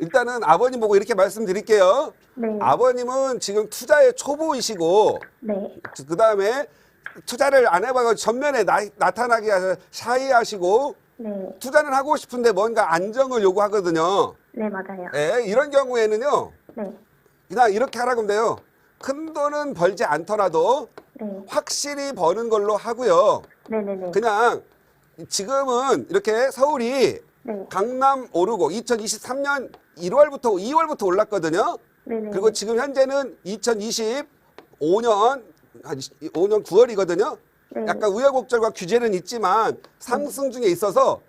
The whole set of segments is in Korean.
일단은 아버님 보고 이렇게 말씀드릴게요. 네. 아버님은 지금 투자의 초보이시고 네. 그 다음에 투자를 안 해봐서 전면에 나, 나타나게 하셔 샤이하시고 네. 투자는 하고 싶은데 뭔가 안정을 요구하거든요. 네, 맞아요. 예, 이런 경우에는요. 네. 그냥 이렇게 하라고 하면 돼요. 큰 돈은 벌지 않더라도 네. 확실히 버는 걸로 하고요. 네네네. 그냥 지금은 이렇게 서울이 네. 강남 오르고 2023년 1월부터 2월부터 올랐거든요. 네네. 그리고 지금 현재는 2025년 한 5년 9월이거든요. 네. 약간 우여곡절과 규제는 있지만 상승 중에 있어서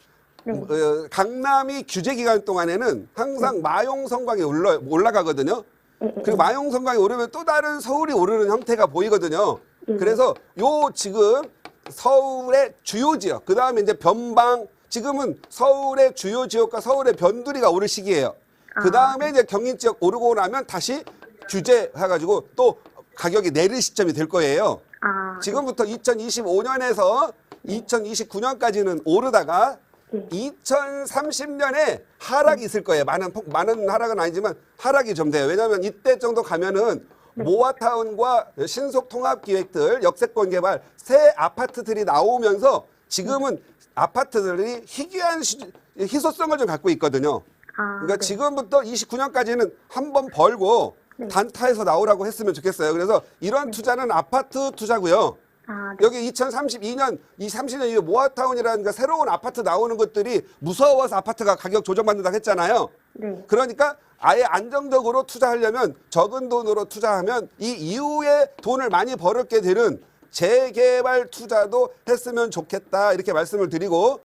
네. 어, 강남이 규제 기간 동안에는 항상 마용 성광이 올라, 올라가거든요. 네, 네, 그리고 마용 성광이 오르면 또 다른 서울이 오르는 형태가 보이거든요. 네. 그래서 요 지금 서울의 주요 지역, 그 다음에 이제 변방, 지금은 서울의 주요 지역과 서울의 변두리가 오를 시기예요. 그 다음에 이제 경인 지역 오르고 나면 다시 규제 해가지고 또 가격이 내릴 시점이 될 거예요. 아, 지금부터 2025년에서 2029년까지는 오르다가 네. 2030년에 하락이 있을 거예요. 많은 폭- 많은 하락은 아니지만 하락이 좀 돼요. 왜냐하면 이때 정도 가면은 모아타운과 신속 통합 기획들, 역세권 개발, 새 아파트들이 나오면서 지금은 아파트들이 희귀한 시- 희소성을 좀 갖고 있거든요. 아, 그러니까 네. 지금부터 29년까지는 한 번 벌고 네. 단타에서 나오라고 했으면 좋겠어요. 그래서 이런 투자는 아파트 투자고요. 아, 네. 여기 2032년, 이 30년 이후 모아타운이라는 그 새로운 아파트 나오는 것들이 무서워서 아파트가 가격 조정받는다고 했잖아요. 네. 그러니까 아예 안정적으로 투자하려면 적은 돈으로 투자하면 이 이후에 돈을 많이 벌었게 되는 재개발 투자도 했으면 좋겠다. 이렇게 말씀을 드리고